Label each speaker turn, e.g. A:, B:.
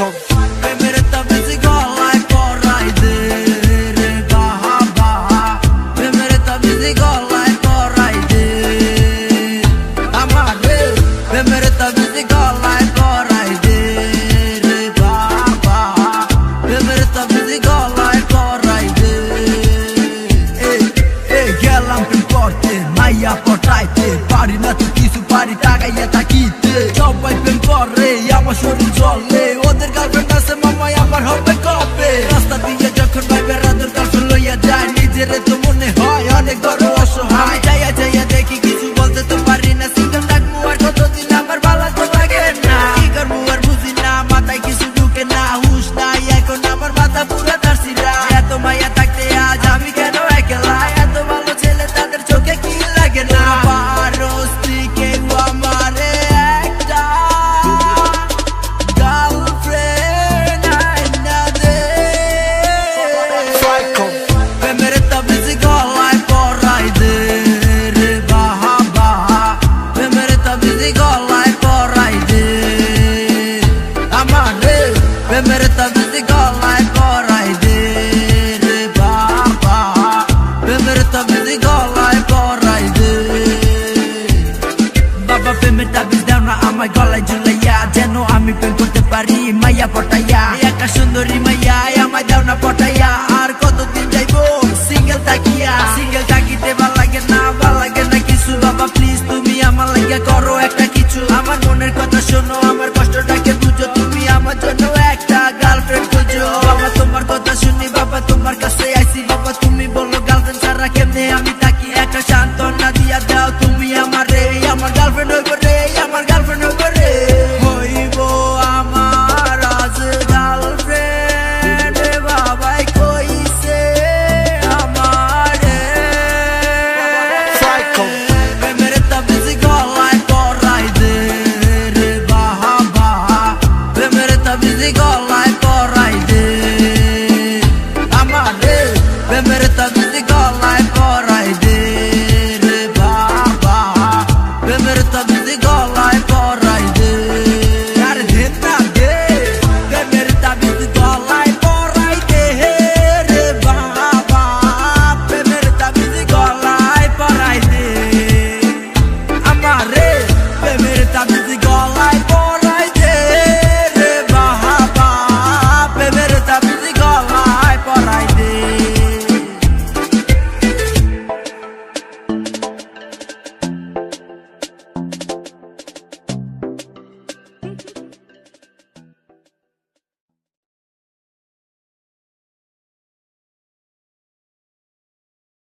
A: প্রেমের তাবিজ গলায় পরাই দে রে বাহা বাহা প্রেমের তাবিজ গলায় পরাই দে আমার রে প্রেমের তাবিজ গলায় পরাই দে রে বাহা বাহা প্রেমের তাবিজ গলায় পরাই দে এই এই গেলাম প্রেম করতে মাইয়া পটাইতে পারি না তো কিছু আমার শরীর চলে ওদের গার্লফ্রেন্ড তাবিজ দাও না আমার গলায় ঝুলাইয়া যেন আমি প্রেম করতে পারি মাইয়া পট